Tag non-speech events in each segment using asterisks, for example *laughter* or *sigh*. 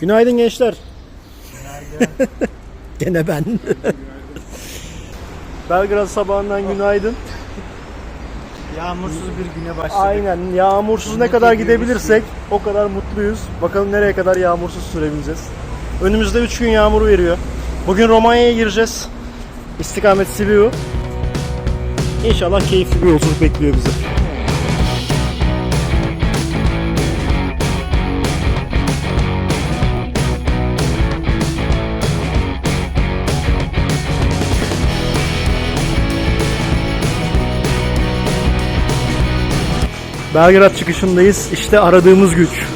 Günaydın gençler. *laughs* Gene ben. Belgrad sabahından günaydın. Yağmursuz bir güne başladık. Aynen yağmursuz ne kadar gidebilirsek o kadar mutluyuz. Bakalım nereye kadar yağmursuz sürebileceğiz. Önümüzde 3 gün yağmur veriyor. Bugün Romanya'ya gireceğiz. İstikamet Sibiu. İnşallah keyifli bir yolculuk bekliyor bizi. Belgrad çıkışındayız. İşte aradığımız güç.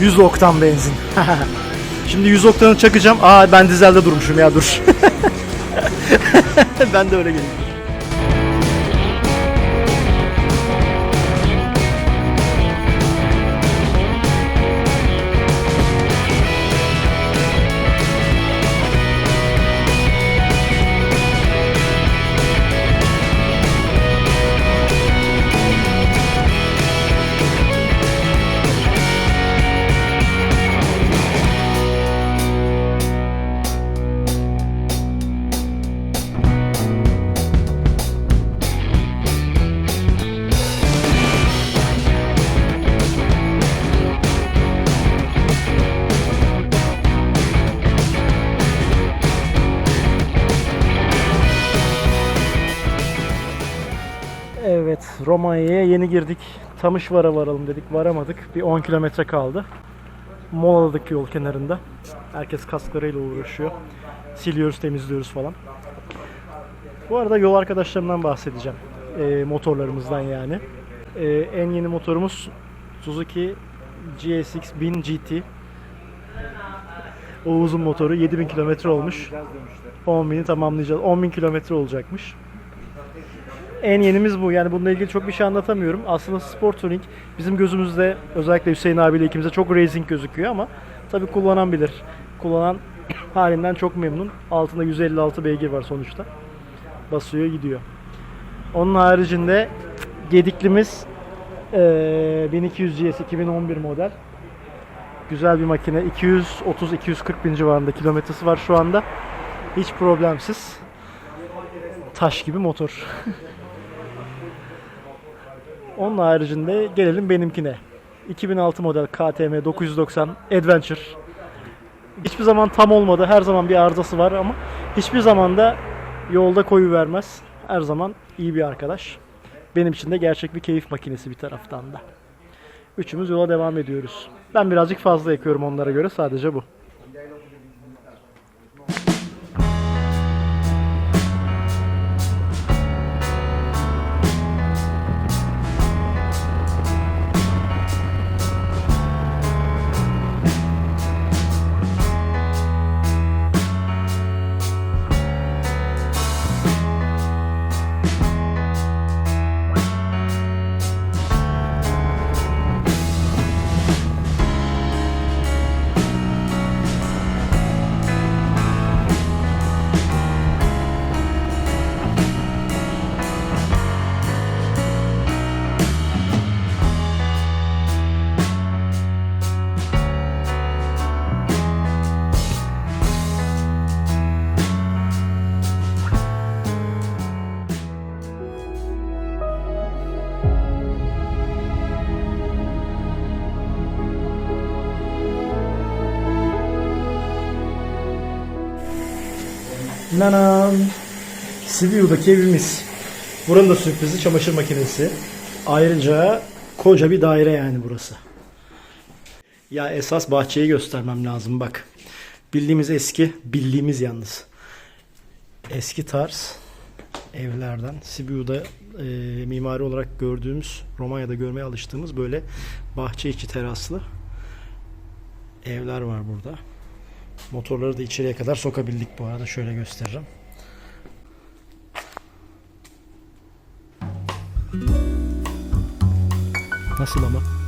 100 oktan benzin. *laughs* Şimdi 100 oktanı çakacağım. Aa ben dizelde durmuşum ya dur. *laughs* ben de öyle geleyim. Romanya'ya yeni girdik. Tamışvar'a varalım dedik, varamadık. Bir 10 kilometre kaldı. Molaladık yol kenarında. Herkes kasklarıyla uğraşıyor. Siliyoruz, temizliyoruz falan. Bu arada yol arkadaşlarımdan bahsedeceğim. Ee, motorlarımızdan yani. Ee, en yeni motorumuz Suzuki GSX 1000 GT. O uzun motoru 7000 kilometre olmuş. 10.000'i tamamlayacağız. 10.000 kilometre olacakmış. En yenimiz bu. Yani bununla ilgili çok bir şey anlatamıyorum. Aslında Sport Tuning bizim gözümüzde özellikle Hüseyin abiyle ikimize çok racing gözüküyor ama tabi kullanan bilir. Kullanan halinden çok memnun. Altında 156 beygir var sonuçta. Basıyor gidiyor. Onun haricinde Gediklimiz eee 1200 GS 2011 model. Güzel bir makine. 230-240 bin civarında kilometresi var şu anda. Hiç problemsiz. Taş gibi motor. *laughs* Onun haricinde gelelim benimkine. 2006 model KTM 990 Adventure. Hiçbir zaman tam olmadı. Her zaman bir arızası var ama hiçbir zaman da yolda koyu vermez. Her zaman iyi bir arkadaş. Benim için de gerçek bir keyif makinesi bir taraftan da. Üçümüz yola devam ediyoruz. Ben birazcık fazla yakıyorum onlara göre sadece bu. Nanam. Sibiu'daki evimiz. Buranın da sürprizi çamaşır makinesi. Ayrıca koca bir daire yani burası. Ya esas bahçeyi göstermem lazım bak. Bildiğimiz eski, bildiğimiz yalnız. Eski tarz evlerden Sibiu'da e, mimari olarak gördüğümüz, Romanya'da görmeye alıştığımız böyle bahçe içi teraslı evler var burada. Motorları da içeriye kadar sokabildik bu arada. Şöyle gösteririm. Nasıl ama?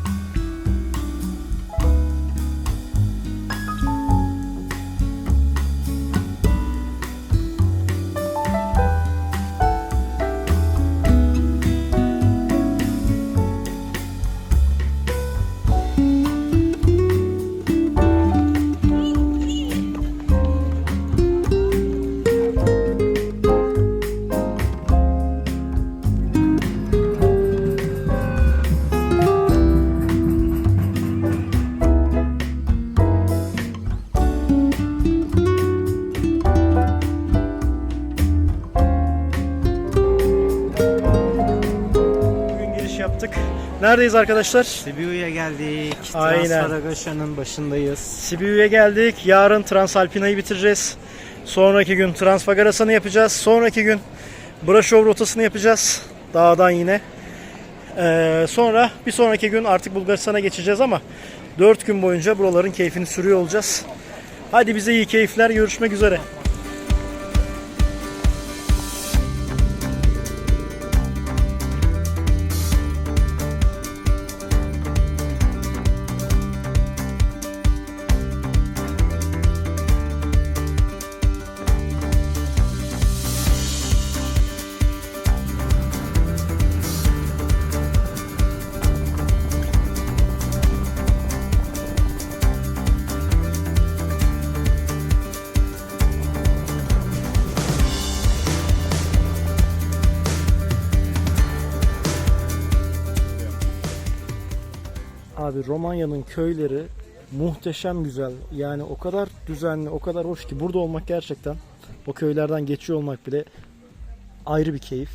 Neredeyiz arkadaşlar? Sibiu'ya geldik. Aynen. Transfaragoşa'nın başındayız. Sibiu'ya geldik. Yarın Transalpina'yı bitireceğiz. Sonraki gün Transfagarasa'nı yapacağız. Sonraki gün Braşov rotasını yapacağız. Dağdan yine. Ee, sonra bir sonraki gün artık Bulgaristan'a geçeceğiz ama 4 gün boyunca buraların keyfini sürüyor olacağız. Hadi bize iyi keyifler. Görüşmek üzere. Abi Romanya'nın köyleri muhteşem güzel. Yani o kadar düzenli, o kadar hoş ki burada olmak gerçekten o köylerden geçiyor olmak bile ayrı bir keyif.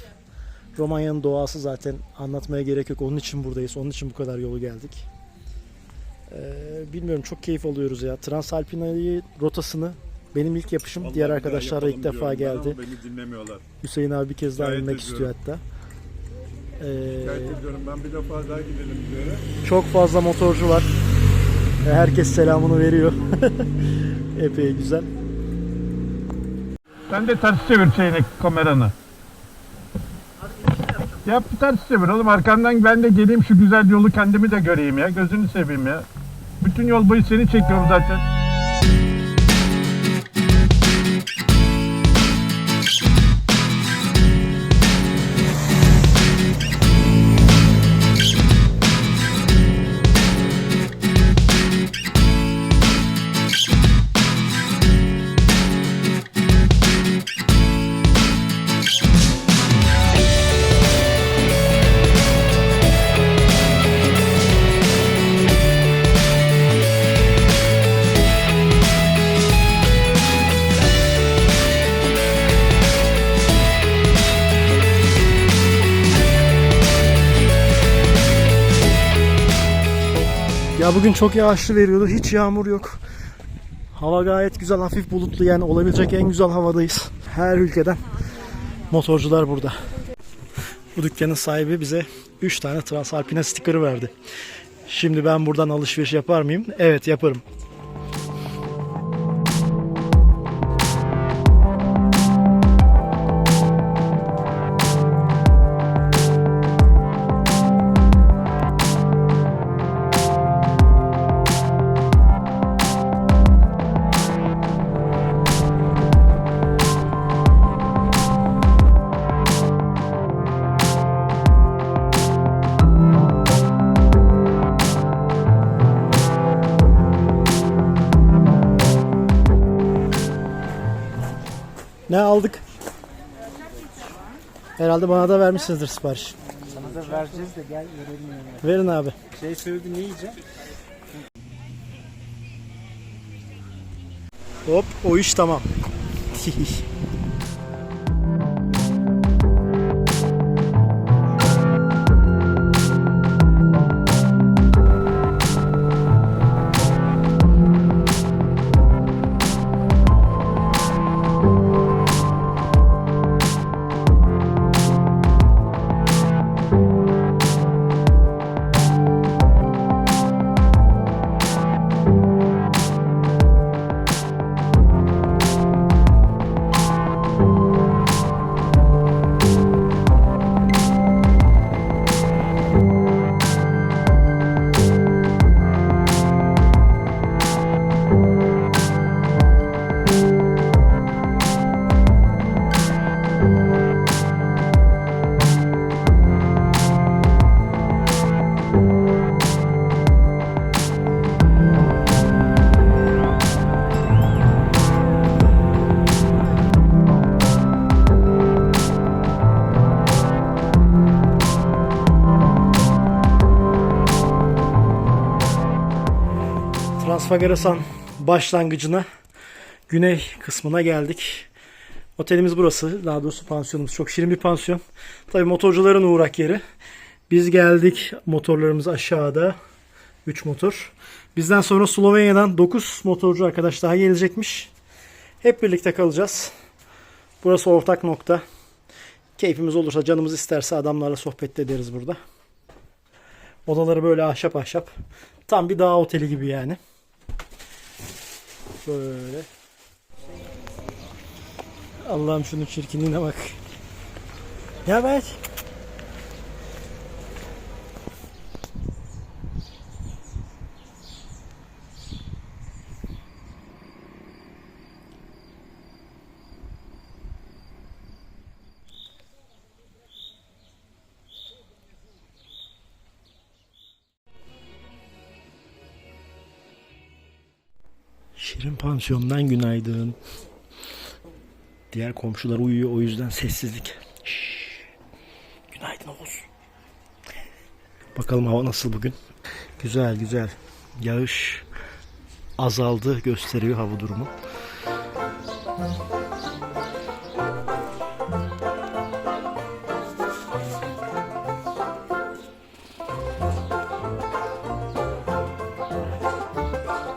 Romanya'nın doğası zaten anlatmaya gerek yok. Onun için buradayız. Onun için bu kadar yolu geldik. Ee, bilmiyorum çok keyif alıyoruz ya. Transalpina'yı rotasını benim ilk yapışım. Vallahi Diğer arkadaşlar da ilk defa geldi. ama Beni dinlemiyorlar. Hüseyin abi bir kez daha Gayet inmek istiyor hatta. Ee, Şikayet ediyorum ben bir defa daha gidelim diyorum. Çok fazla motorcu var. Ve Herkes selamını veriyor. *laughs* Epey güzel. Sen de ters çevir şeyini kameranı. Yap bir ters çevir oğlum arkandan ben de geleyim şu güzel yolu kendimi de göreyim ya gözünü seveyim ya. Bütün yol boyu seni çekiyorum zaten. Ya bugün çok yağışlı veriyordu. Hiç yağmur yok. Hava gayet güzel, hafif bulutlu yani olabilecek en güzel havadayız. Her ülkeden motorcular burada. Bu dükkanın sahibi bize 3 tane Transalpina sticker'ı verdi. Şimdi ben buradan alışveriş yapar mıyım? Evet yaparım. Herhalde bana da vermişsinizdir sipariş. Sana da vereceğiz de gel verelim yani. Verin abi. Şey söyledi ne yiyeceğim? Hop o iş tamam. *laughs* Transfagarasan başlangıcına güney kısmına geldik. Otelimiz burası. Daha doğrusu pansiyonumuz. Çok şirin bir pansiyon. Tabii motorcuların uğrak yeri. Biz geldik. Motorlarımız aşağıda. 3 motor. Bizden sonra Slovenya'dan 9 motorcu arkadaş daha gelecekmiş. Hep birlikte kalacağız. Burası ortak nokta. Keyfimiz olursa, canımız isterse adamlarla sohbet de ederiz burada. Odaları böyle ahşap ahşap. Tam bir dağ oteli gibi yani. Böyle. Allah'ım şunun çirkinliğine bak. Ya bak. Pansiyon'dan günaydın. Diğer komşular uyuyor o yüzden sessizlik. Şşş. Günaydın Oğuz. Bakalım hava nasıl bugün. Güzel güzel. Yağış azaldı gösteriyor hava durumu.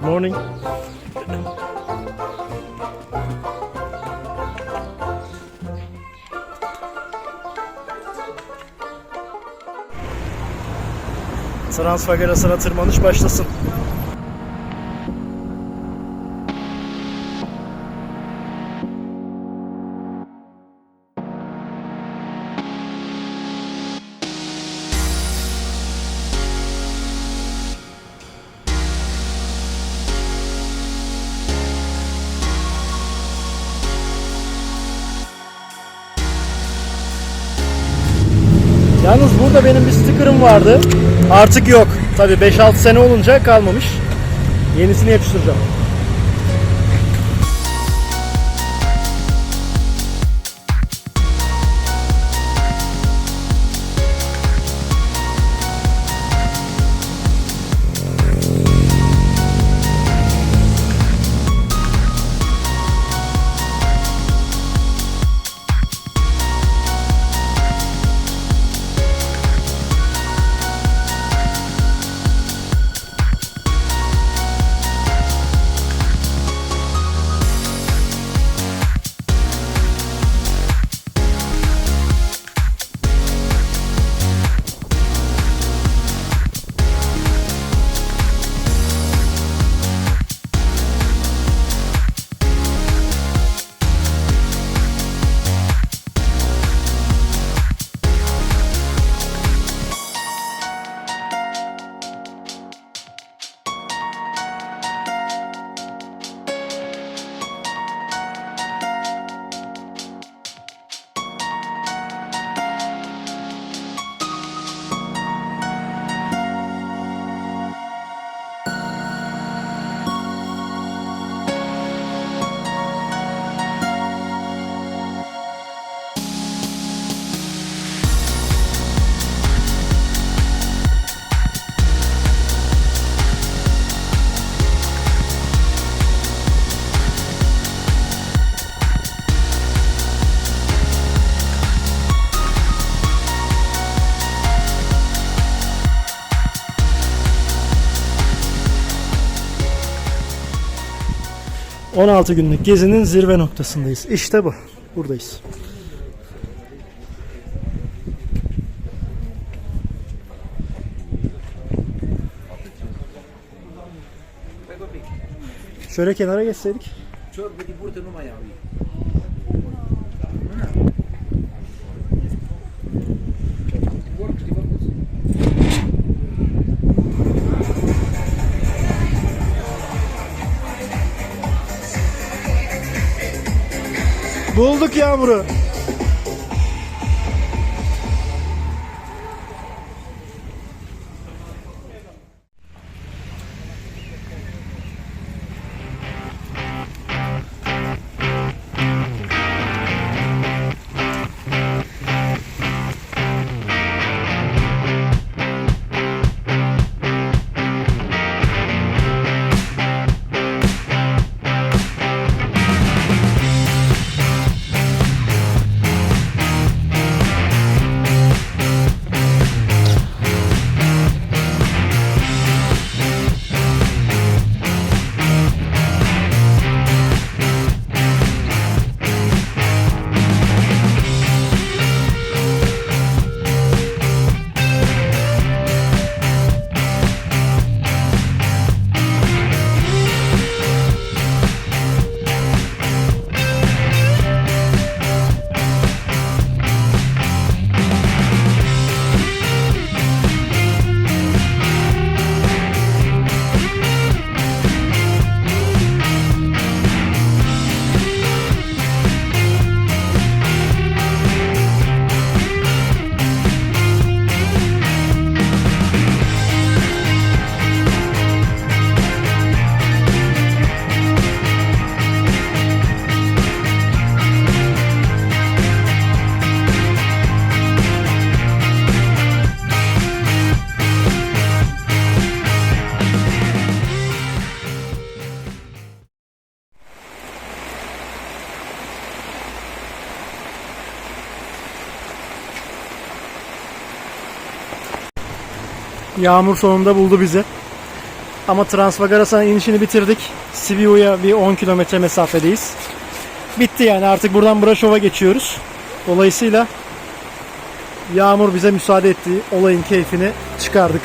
Morning. Transfagerası'na tırmanış başlasın. Yalnız burada benim bir sticker'ım vardı. Artık yok. Tabii 5-6 sene olunca kalmamış. Yenisini yapıştıracağım. ...16 günlük gezinin zirve noktasındayız. İşte bu. Buradayız. Şöyle kenara geçseydik. Bulduk yağmuru. Yağmur sonunda buldu bizi. Ama Transvagarasa'nın inişini bitirdik. Sibiu'ya bir 10 kilometre mesafedeyiz. Bitti yani artık buradan Braşov'a geçiyoruz. Dolayısıyla Yağmur bize müsaade ettiği olayın keyfini çıkardık.